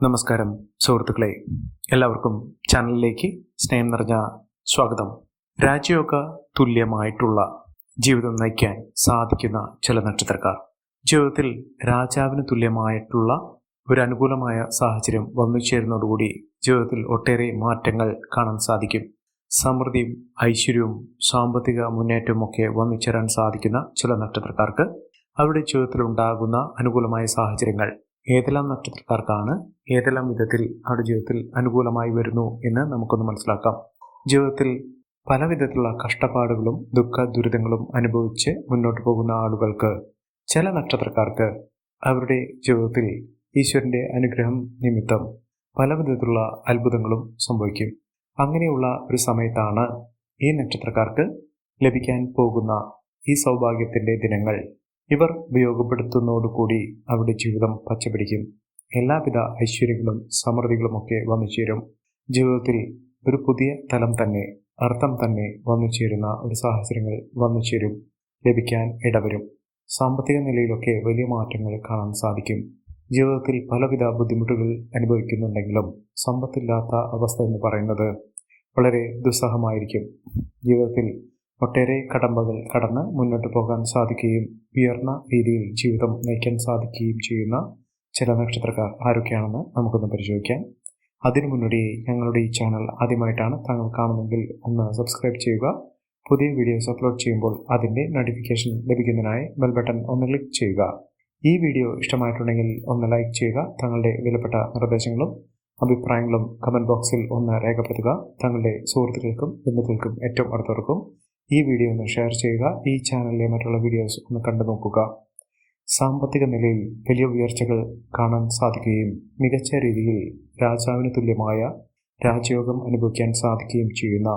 നമസ്കാരം സുഹൃത്തുക്കളെ. എല്ലാവർക്കും ചാനലിലേക്ക് സ്നേഹം നിറഞ്ഞ സ്വാഗതം. രാജ്യമൊക്കെ തുല്യമായിട്ടുള്ള ജീവിതം നയിക്കാൻ സാധിക്കുന്ന ചില നക്ഷത്രക്കാർ. ജീവിതത്തിൽ രാജാവിന് തുല്യമായിട്ടുള്ള ഒരു അനുകൂലമായ സാഹചര്യം വന്നു ചേരുന്നതോടുകൂടി ജീവിതത്തിൽ ഒട്ടേറെ മാറ്റങ്ങൾ കാണാൻ സാധിക്കും. സമൃദ്ധിയും ഐശ്വര്യവും സാമ്പത്തിക മുന്നേറ്റവും ഒക്കെ വന്നു ചേരാൻ സാധിക്കുന്ന ചില നക്ഷത്രക്കാർക്ക് അവരുടെ ജീവിതത്തിൽ ഉണ്ടാകുന്ന അനുകൂലമായ സാഹചര്യങ്ങൾ ഏതെല്ലാം നക്ഷത്രക്കാർക്കാണ് ഏതെല്ലാം വിധത്തിൽ അവരുടെ ജീവിതത്തിൽ അനുകൂലമായി വരുന്നു എന്ന് നമുക്കൊന്ന് മനസ്സിലാക്കാം. ജീവിതത്തിൽ പല വിധത്തിലുള്ള കഷ്ടപ്പാടുകളും ദുഃഖ ദുരിതങ്ങളും അനുഭവിച്ച് മുന്നോട്ട് പോകുന്ന ആളുകൾക്ക് ചില നക്ഷത്രക്കാർക്ക് അവരുടെ ജീവിതത്തിൽ ഈശ്വരന്റെ അനുഗ്രഹം നിമിത്തം പല വിധത്തിലുള്ള അത്ഭുതങ്ങളും സംഭവിക്കും. അങ്ങനെയുള്ള ഒരു സമയത്താണ് ഈ നക്ഷത്രക്കാർക്ക് ലഭിക്കാൻ പോകുന്ന ഈ സൗഭാഗ്യത്തിന്റെ ദിനങ്ങൾ. ഇവർ ഉപയോഗപ്പെടുത്തുന്നതോടുകൂടി അവരുടെ ജീവിതം പച്ചപിടിക്കും. എല്ലാവിധ ഐശ്വര്യങ്ങളും സമൃദ്ധികളുമൊക്കെ വന്നു ചേരും. ജീവിതത്തിൽ ഒരു പുതിയ തലം തന്നെ അർത്ഥം തന്നെ വന്നു ചേരുന്ന ഒരു സാഹചര്യങ്ങൾ വന്നു ചേരും ലഭിക്കാൻ ഇടവരും. സാമ്പത്തിക നിലയിലൊക്കെ വലിയ മാറ്റങ്ങൾ കാണാൻ സാധിക്കും. ജീവിതത്തിൽ പലവിധ ബുദ്ധിമുട്ടുകൾ അനുഭവിക്കുന്നുണ്ടെങ്കിലും സമ്പത്തില്ലാത്ത അവസ്ഥ എന്ന് പറയുന്നത് വളരെ ദുസ്സഹമായിരിക്കും. ജീവിതത്തിൽ ഒട്ടേറെ കടമ്പകൾ കടന്ന് മുന്നോട്ട് പോകാൻ സാധിക്കുകയും ഉയർന്ന രീതിയിൽ ജീവിതം നയിക്കാൻ സാധിക്കുകയും ചെയ്യുന്ന ചില നക്ഷത്രക്കാർ ആരൊക്കെയാണെന്ന് നമുക്കൊന്ന് പരിശോധിക്കാം. അതിനു മുന്നോടിയായി ഞങ്ങളുടെ ഈ ചാനൽ ആദ്യമായിട്ടാണ് താങ്കൾ കാണുന്നെങ്കിൽ ഒന്ന് സബ്സ്ക്രൈബ് ചെയ്യുക. പുതിയ വീഡിയോസ് അപ്ലോഡ് ചെയ്യുമ്പോൾ അതിന്റെ നോട്ടിഫിക്കേഷൻ ലഭിക്കുന്നതിനായി ബെൽ ബട്ടൺ ഒന്ന് ക്ലിക്ക് ചെയ്യുക. ഈ വീഡിയോ ഇഷ്ടമായിട്ടുണ്ടെങ്കിൽ ഒന്ന് ലൈക്ക് ചെയ്യുക. തങ്ങളുടെ വിലപ്പെട്ട നിർദ്ദേശങ്ങളും അഭിപ്രായങ്ങളും കമന്റ് ബോക്സിൽ ഒന്ന് രേഖപ്പെടുത്തുക. തങ്ങളുടെ സുഹൃത്തുക്കൾക്കും ബന്ധുക്കൾക്കും ഏറ്റവും അടുത്തവർക്കും ഈ വീഡിയോ ഒന്ന് ഷെയർ ചെയ്യുക. ഈ ചാനലിലെ മറ്റുള്ള വീഡിയോസ് ഒന്ന് കണ്ടു നോക്കുക. സാമ്പത്തിക നിലയിൽ വലിയ ഉയർച്ചകൾ കാണാൻ സാധിക്കുകയും മികച്ച രീതിയിൽ രാജാവിന് തുല്യമായ രാജയോഗം അനുഭവിക്കാൻ സാധിക്കുകയും ചെയ്യുന്ന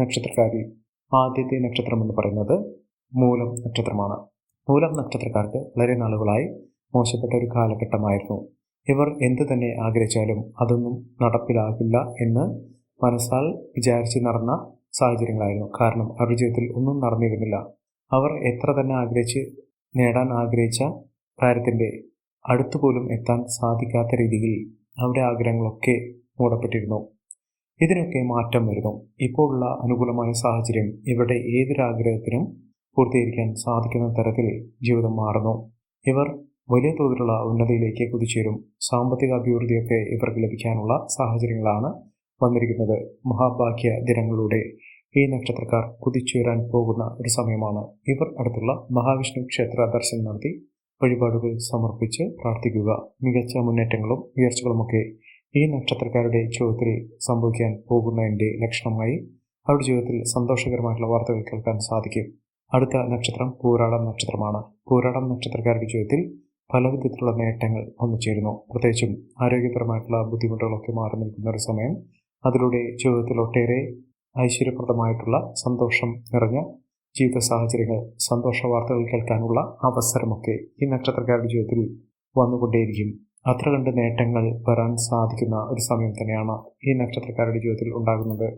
നക്ഷത്രക്കാരിൽ ആദ്യത്തെ നക്ഷത്രം എന്ന് പറയുന്നത് മൂലം നക്ഷത്രമാണ്. മൂലം നക്ഷത്രക്കാർക്ക് വളരെ നാളുകളായി മോശപ്പെട്ട ഒരു കാലഘട്ടമായിരുന്നു. ഇവർ എന്തു തന്നെ ആഗ്രഹിച്ചാലും അതൊന്നും നടപ്പിലാകില്ല എന്ന് മനസ്സാൽ വിചാരിച്ച് നടന്ന സാഹചര്യങ്ങളായിരുന്നു. കാരണം അവരുടെ ജീവിതത്തിൽ ഒന്നും നടന്നിരുന്നില്ല. അവർ എത്ര തന്നെ ആഗ്രഹിച്ച് നേടാൻ ആഗ്രഹിച്ച കാര്യത്തിന്റെ അടുത്തുപോലും എത്താൻ സാധിക്കാത്ത രീതിയിൽ അവരുടെ ആഗ്രഹങ്ങളൊക്കെ മൂടപ്പെട്ടിരുന്നു. ഇതിനൊക്കെ മാറ്റം വരുന്നു. ഇപ്പോൾ ഉള്ള അനുകൂലമായ സാഹചര്യം ഇവരുടെ ഏതൊരാഗ്രഹത്തിനും പൂർത്തീകരിക്കാൻ സാധിക്കുന്ന തരത്തിൽ ജീവിതം മാറുന്നു. ഇവർ വലിയ തോതിലുള്ള ഉന്നതിയിലേക്ക് കുതിച്ചേരും. സാമ്പത്തിക അഭിവൃദ്ധിയൊക്കെ ഇവർക്ക് ലഭിക്കാനുള്ള സാഹചര്യങ്ങളാണ് വന്നിരിക്കുന്നത് മഹാഭാഗ്യ ദിനങ്ങളുടെ ഈ നക്ഷത്രക്കാർ കുതിച്ചുയരാൻ പോകുന്ന ഒരു സമയമാണ്. ഇവർ അടുത്തുള്ള മഹാവിഷ്ണു ക്ഷേത്ര ദർശനം നടത്തി വഴിപാടുകൾ സമർപ്പിച്ച് പ്രാർത്ഥിക്കുക. മികച്ച മുന്നേറ്റങ്ങളും ഉയർച്ചകളുമൊക്കെ ഈ നക്ഷത്രക്കാരുടെ ജീവിതത്തിൽ സംഭവിക്കാൻ പോകുന്നതിന്റെ ലക്ഷണമായി അവരുടെ ജീവിതത്തിൽ സന്തോഷകരമായിട്ടുള്ള വാർത്തകൾ കേൾക്കാൻ സാധിക്കും. അടുത്ത നക്ഷത്രം പൂരാടം നക്ഷത്രമാണ്. പൂരാടം നക്ഷത്രക്കാരുടെ ജീവിതത്തിൽ പല വിധത്തിലുള്ള നേട്ടങ്ങൾ വന്നു ചേരുന്നു പ്രത്യേകിച്ചും ആരോഗ്യപരമായിട്ടുള്ള ബുദ്ധിമുട്ടുകളൊക്കെ മാറി നിൽക്കുന്ന ഒരു സമയം അതിലൂടെ ജീവിതത്തിൽ ഒട്ടേറെ ഐശ്വര്യപ്രദമായിട്ടുള്ള സന്തോഷം നിറഞ്ഞ ജീവിത സാഹചര്യങ്ങൾ സന്തോഷ വാർത്തകൾ കേൾക്കാനുള്ള അവസരമൊക്കെ ഈ നക്ഷത്രക്കാരുടെ ജീവിതത്തിൽ വന്നുകൊണ്ടേയിരിക്കും. അത്ര കണ്ട് നേട്ടങ്ങൾ വരാൻ സാധിക്കുന്ന ഒരു സമയം തന്നെയാണ് ഈ നക്ഷത്രക്കാരുടെ ജീവിതത്തിൽ ഉണ്ടാകുന്നത്.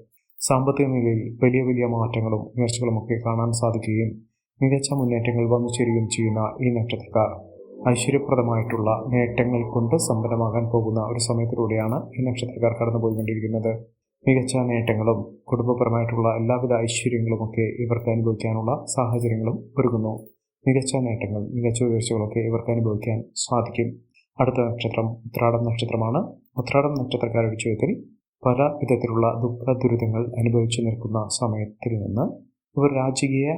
സാമ്പത്തിക നിലയിൽ വലിയ വലിയ മാറ്റങ്ങളും ഉയർച്ചകളുമൊക്കെ കാണാൻ സാധിക്കുകയും മികച്ച മുന്നേറ്റങ്ങൾ വന്നു ചേരുകയും ചെയ്യുന്ന ഈ നക്ഷത്രക്കാർ. ഐശ്വര്യപ്രദമായിട്ടുള്ള നേട്ടങ്ങൾ കൊണ്ട് സമ്പന്നമാകാൻ പോകുന്ന ഒരു സമയത്തിലൂടെയാണ് ഈ നക്ഷത്രക്കാർ കടന്നുപോയിക്കൊണ്ടിരിക്കുന്നത്. മികച്ച നേട്ടങ്ങളും കുടുംബപരമായിട്ടുള്ള എല്ലാവിധ ഐശ്വര്യങ്ങളുമൊക്കെ ഇവർക്ക് അനുഭവിക്കാനുള്ള സാഹചര്യങ്ങളും ഒരുങ്ങുന്നു. മികച്ച നേട്ടങ്ങൾ മികച്ച ഉയർച്ചകളൊക്കെ ഇവർക്ക് അനുഭവിക്കാൻ സാധിക്കും. അടുത്ത നക്ഷത്രം ഉത്രാടം നക്ഷത്രമാണ്. ഉത്രാടം നക്ഷത്രക്കാരുടെ ജീവിതത്തിൽ പല വിധത്തിലുള്ള ദുഃഖ ദുരിതങ്ങൾ അനുഭവിച്ചു നിൽക്കുന്ന സമയത്തിൽ നിന്ന് ഇവർ രാജകീയ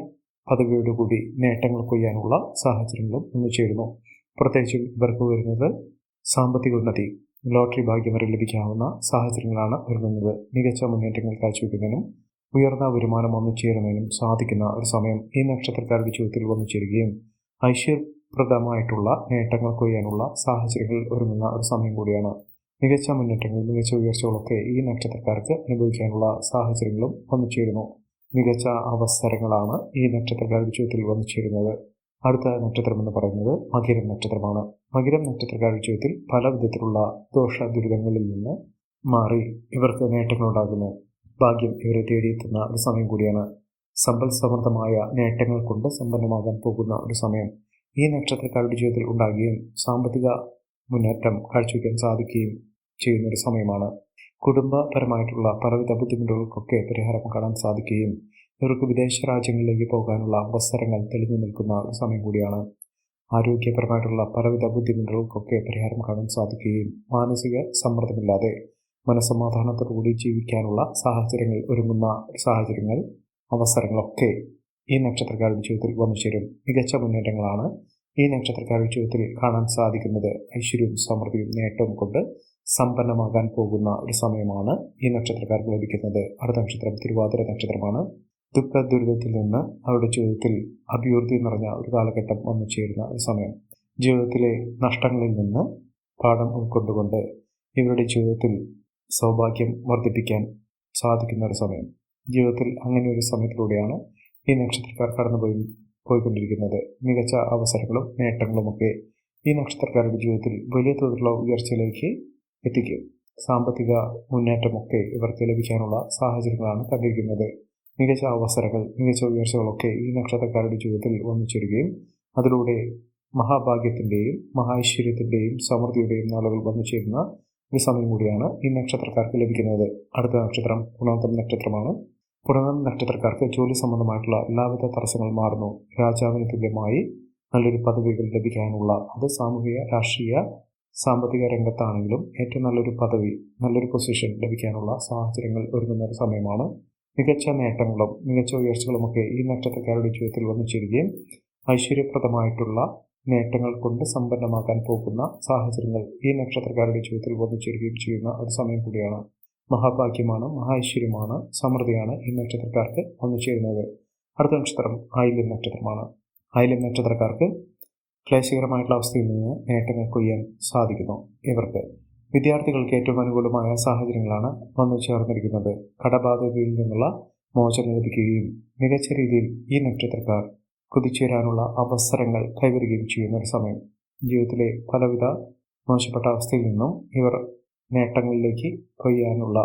പദവിയോടുകൂടി നേട്ടങ്ങൾ കൊയ്യാനുള്ള സാഹചര്യങ്ങളും ഒന്നു ചേരുന്നു. പ്രത്യേകിച്ചും ഇവർക്ക് വരുന്നത് സാമ്പത്തിക ഉന്നതി ലോട്ടറി ഭാഗ്യം വരെ ലഭിക്കാവുന്ന സാഹചര്യങ്ങളാണ് ഒരുങ്ങുന്നത്. മികച്ച മുന്നേറ്റങ്ങൾ കാഴ്ചവെക്കുന്നതിനും ഉയർന്ന വരുമാനം വന്നു ചേരുന്നതിനും സാധിക്കുന്ന ഒരു സമയം ഈ നക്ഷത്രക്കാരുടെ ജീവിതത്തിൽ വന്നു ചേരുകയും ഐശ്വര്യപ്രദമായിട്ടുള്ള നേട്ടങ്ങൾ കൊയ്യാനുള്ള സാഹചര്യങ്ങൾ ഒരുങ്ങുന്ന ഒരു സമയം കൂടിയാണ്. മികച്ച മുന്നേറ്റങ്ങൾ മികച്ച ഉയർച്ചകളൊക്കെ ഈ നക്ഷത്രക്കാർക്ക് അനുഭവിക്കാനുള്ള സാഹചര്യങ്ങളും വന്നു ചേരുന്നു മികച്ച അവസരങ്ങളാണ് ഈ നക്ഷത്രക്കാരുടെ ജീവിതത്തിൽ വന്നു ചേരുന്നത് അടുത്ത നക്ഷത്രം എന്ന് പറയുന്നത് മകിരം നക്ഷത്രമാണ്. മകിരം നക്ഷത്ര ജീവിതത്തിൽ പല വിധത്തിലുള്ള ദോഷ ദുരിതങ്ങളിൽ നിന്ന് മാറി ഇവർക്ക് നേട്ടങ്ങളുണ്ടാകുന്നു ഭാഗ്യം ഇവരെ തേടിയെത്തുന്ന ഒരു സമയം കൂടിയാണ്. സമ്പൽ സമൃദ്ധമായ നേട്ടങ്ങൾ കൊണ്ട് സമ്പന്നമാകാൻ പോകുന്ന ഒരു സമയം. ഈ നക്ഷത്രക്കാരുടെ ജീവിതത്തിൽ ഉണ്ടാകുകയും സാമ്പത്തിക മുന്നേറ്റം കാഴ്ചവെക്കാൻ സാധിക്കുകയും ചെയ്യുന്ന ഒരു സമയമാണ്. കുടുംബപരമായിട്ടുള്ള പലവിധ ബുദ്ധിമുട്ടുകൾക്കൊക്കെ പരിഹാരം കാണാൻ സാധിക്കുകയും ഇവർക്ക് വിദേശ രാജ്യങ്ങളിലേക്ക് പോകാനുള്ള അവസരങ്ങൾ തെളിഞ്ഞു നിൽക്കുന്ന സമയം കൂടിയാണ്. ആരോഗ്യപരമായിട്ടുള്ള പലവിധ ബുദ്ധിമുട്ടുകൾക്കൊക്കെ പരിഹാരം കാണാൻ സാധിക്കുകയും മാനസിക സമ്മർദ്ദമില്ലാതെ മനസ്സമാധാനത്തോടുകൂടി ജീവിക്കാനുള്ള സാഹചര്യങ്ങൾ ഒരുങ്ങുന്ന സാഹചര്യങ്ങൾ അവസരങ്ങളൊക്കെ ഈ നക്ഷത്രക്കാരുടെ ജീവിതത്തിൽ വന്നു ചേരും. മികച്ച മുന്നേറ്റങ്ങളാണ് ഈ നക്ഷത്രക്കാരുടെ ജീവിതത്തിൽ കാണാൻ സാധിക്കുന്നത്. ഐശ്വര്യവും സമൃദ്ധിയും നേട്ടവും കൊണ്ട് സമ്പന്നമാകാൻ പോകുന്ന ഒരു സമയമാണ് ഈ നക്ഷത്രക്കാർക്ക് ലഭിക്കുന്നത്. അടുത്ത നക്ഷത്രം തിരുവാതിര നക്ഷത്രമാണ്. ദുഃഖ ദുരിതത്തിൽ നിന്ന് അവരുടെ ജീവിതത്തിൽ അഭിവൃദ്ധി നിറഞ്ഞ ഒരു കാലഘട്ടം വന്നു ചേരുന്ന ഒരു സമയം. ജീവിതത്തിലെ നഷ്ടങ്ങളിൽ നിന്ന് പാഠം ഉൾക്കൊണ്ടുകൊണ്ട് ഇവരുടെ ജീവിതത്തിൽ സൗഭാഗ്യം വർദ്ധിപ്പിക്കാൻ സാധിക്കുന്ന ഒരു സമയം. ജീവിതത്തിൽ അങ്ങനെ ഒരു സമയത്തിലൂടെയാണ് ഈ നക്ഷത്രക്കാർ കടന്നുപോയി പോയിക്കൊണ്ടിരിക്കുന്നത്. മികച്ച അവസരങ്ങളും നേട്ടങ്ങളുമൊക്കെ ഈ നക്ഷത്രക്കാരുടെ ജീവിതത്തിൽ വലിയ തോതിലുള്ള ഉയർച്ചയിലേക്ക് എത്തിക്കും. സാമ്പത്തിക മുന്നേറ്റമൊക്കെ ഇവർക്ക് ലഭിക്കാനുള്ള സാഹചര്യങ്ങളാണ് കണ്ടിരിക്കുന്നത്. മികച്ച അവസരങ്ങൾ മികച്ച ഉയർച്ചകളൊക്കെ ഈ നക്ഷത്രക്കാരുടെ ജീവിതത്തിൽ വന്നു ചേരുകയും അതിലൂടെ മഹാഭാഗ്യത്തിന്റെയും മഹാഐശ്വര്യത്തിന്റെയും സമൃദ്ധിയുടെയും നാളുകൾ വന്നു ചേരുന്ന ഒരു സമയം കൂടിയാണ് ഈ നക്ഷത്രക്കാർക്ക് ലഭിക്കുന്നത്. അടുത്ത നക്ഷത്രം പുണാന്തം നക്ഷത്രമാണ്. പുണാന്തം നക്ഷത്രക്കാർക്ക് ജോലി സംബന്ധമായിട്ടുള്ള എല്ലാവിധ തടസ്സങ്ങൾ മാറുന്നു. രാജാവിന് തുല്യമായി നല്ലൊരു പദവികൾ ലഭിക്കാനുള്ള അത് സാമൂഹിക രാഷ്ട്രീയ സാമ്പത്തിക രംഗത്താണെങ്കിലും ഏറ്റവും നല്ലൊരു പദവി നല്ലൊരു പൊസിഷൻ ലഭിക്കാനുള്ള സാഹചര്യങ്ങൾ ഒരുങ്ങുന്ന ഒരു സമയമാണ് മികച്ച നേട്ടങ്ങളും മികച്ച ഉയർച്ചകളുമൊക്കെ ഈ നക്ഷത്രക്കാരുടെ ജീവിതത്തിൽ വന്നു ചേരുകയും ഐശ്വര്യപ്രദമായിട്ടുള്ള നേട്ടങ്ങൾ കൊണ്ട് സമ്പന്നമാക്കാൻ പോകുന്ന സാഹചര്യങ്ങൾ ഈ നക്ഷത്രക്കാരുടെ ജീവിതത്തിൽ വന്നു ചേരുകയും ചെയ്യുന്ന ഒരു സമയം കൂടിയാണ്. മഹാഭാഗ്യമാണ് മഹാഐശ്വര്യമാണ് സമൃദ്ധിയാണ് ഈ നക്ഷത്രക്കാർക്ക് വന്നു ചേരുന്നത് അടുത്ത നക്ഷത്രം ആയില്യം നക്ഷത്രമാണ്. ആയില്യം നക്ഷത്രക്കാർക്ക് ക്ലേശകരമായിട്ടുള്ള അവസ്ഥയിൽ നിന്ന് നേട്ടങ്ങൾ കൊയ്യാൻ സാധിക്കുന്നു. ഇവർക്ക് വിദ്യാർത്ഥികൾക്ക് ഏറ്റവും അനുകൂലമായ സാഹചര്യങ്ങളാണ് വന്നു ചേർന്നിരിക്കുന്നത്. കടബാധ്യതയിൽ നിന്നുള്ള മോചനം ലഭിക്കുകയും മികച്ച രീതിയിൽ ഈ നക്ഷത്രക്കാർ കുതിച്ചേരാനുള്ള അവസരങ്ങൾ കൈവരികയും ചെയ്യുന്ന ഒരു സമയം. ജീവിതത്തിലെ പലവിധ മോശപ്പെട്ട അവസ്ഥയിൽ നിന്നും ഇവർ നേട്ടങ്ങളിലേക്ക് കൊയ്യാനുള്ള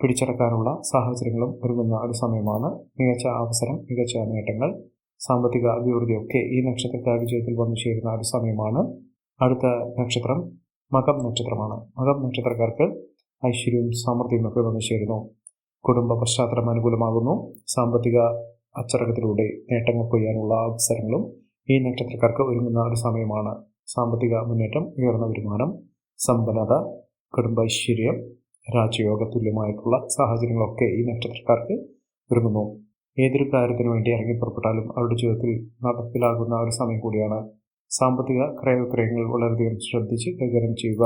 പിടിച്ചെടുക്കാനുള്ള സാഹചര്യങ്ങളും ഒരുങ്ങുന്ന ഒരു സമയമാണ് മികച്ച അവസരം മികച്ച നേട്ടങ്ങൾ സാമ്പത്തിക അഭിവൃദ്ധിയൊക്കെ ഈ നക്ഷത്രക്കാർ ജീവിതത്തിൽ വന്നു ചേരുന്ന ഒരു സമയമാണ്. അടുത്ത നക്ഷത്രം മകം നക്ഷത്രമാണ്. മകം നക്ഷത്രക്കാർക്ക് ഐശ്വര്യവും സമൃദ്ധിയും ഒക്കെ വന്നു ചേരുന്നു. കുടുംബ പശ്ചാത്തലം അനുകൂലമാകുന്നു. സാമ്പത്തിക അച്ചടക്കത്തിലൂടെ നേട്ടങ്ങൾ കൊയ്യാനുള്ള അവസരങ്ങളും ഈ നക്ഷത്രക്കാർക്ക് ഒരുങ്ങുന്ന ഒരു സമയമാണ്. സാമ്പത്തിക മുന്നേറ്റം ഉയർന്ന വരുമാനം സമ്പന്നത കുടുംബ ഐശ്വര്യം രാജയോഗ തുല്യമായിട്ടുള്ള സാഹചര്യങ്ങളൊക്കെ ഈ നക്ഷത്രക്കാർക്ക് ഒരുങ്ങുന്നു. ഏതൊരു കാര്യത്തിനു വേണ്ടി ഇറങ്ങി പുറപ്പെട്ടാലും അവരുടെ ജീവിതത്തിൽ നടപ്പിലാകുന്ന ഒരു സമയം കൂടിയാണ് സാമ്പത്തിക ക്രയവിക്രയങ്ങൾ വളരെയധികം ശ്രദ്ധിച്ച് കൈകാര്യം ചെയ്യുക.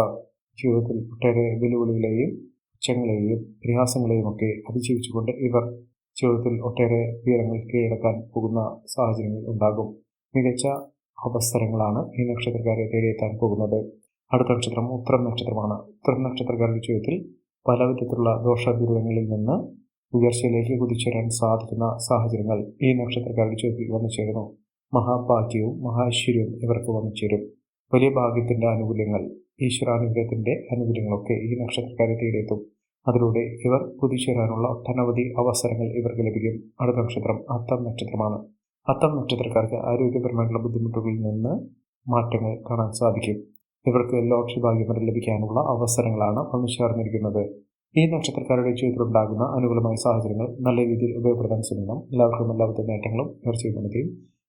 ജീവിതത്തിൽ ഒട്ടേറെ വെല്ലുവിളികളെയും ഉച്ചങ്ങളെയും പ്രയാസങ്ങളെയും ഒക്കെ അതിജീവിച്ചുകൊണ്ട് ഇവർ ജീവിതത്തിൽ ഒട്ടേറെ ഉയരങ്ങൾ കീഴടക്കാൻ പോകുന്ന സാഹചര്യങ്ങൾ ഉണ്ടാകും. മികച്ച അവസരങ്ങളാണ് ഈ നക്ഷത്രക്കാരെ തേടിയെത്താൻ പോകുന്നത്. അടുത്ത നക്ഷത്രം ഉത്തരം നക്ഷത്രമാണ്. ഉത്തരം നക്ഷത്രക്കാരുടെ ജീവിതത്തിൽ പല വിധത്തിലുള്ള ദോഷദുരിതങ്ങളിൽ നിന്ന് ഉയർച്ചയിലേക്ക് കുതിച്ചുവരാൻ സാധിക്കുന്ന സാഹചര്യങ്ങൾ ഈ നക്ഷത്രക്കാരുടെ ജീവിതത്തിൽ വന്നു ചേരുന്നു. മഹാഭാഗ്യവും മഹാശ്വര്യവും ഇവർക്ക് വന്നു ചേരും. വലിയ ഭാഗ്യത്തിന്റെ ആനുകൂല്യങ്ങൾ ഈശ്വരാനുഗ്രഹത്തിന്റെ ആനുകൂല്യങ്ങളൊക്കെ ഈ നക്ഷത്രക്കാരെ തേടിയെത്തും. അതിലൂടെ ഇവർ കുതിച്ചേരാനുള്ള ഒട്ടനവധി അവസരങ്ങൾ ഇവർക്ക് ലഭിക്കും. അടുത്ത നക്ഷത്രം അത്തം നക്ഷത്രമാണ്. അത്തം നക്ഷത്രക്കാർക്ക് ആരോഗ്യപരമായിട്ടുള്ള ബുദ്ധിമുട്ടുകളിൽ നിന്ന് മാറ്റങ്ങൾ കാണാൻ സാധിക്കും. ഇവർക്ക് ലോട്ടറി ഭാഗ്യം ലഭിക്കാനുള്ള അവസരങ്ങളാണ് വന്നു ചേർന്നിരിക്കുന്നത്. ഈ നക്ഷത്രക്കാരുടെ ജീവിതത്തിലുണ്ടാകുന്ന അനുകൂലമായ സാഹചര്യങ്ങൾ നല്ല രീതിയിൽ ഉപയോഗപ്പെടുത്താൻ ശ്രമിക്കണം. എല്ലാവർക്കും എല്ലാവിധ നേട്ടങ്ങളും ഉയർച്ചയുന്നതിയും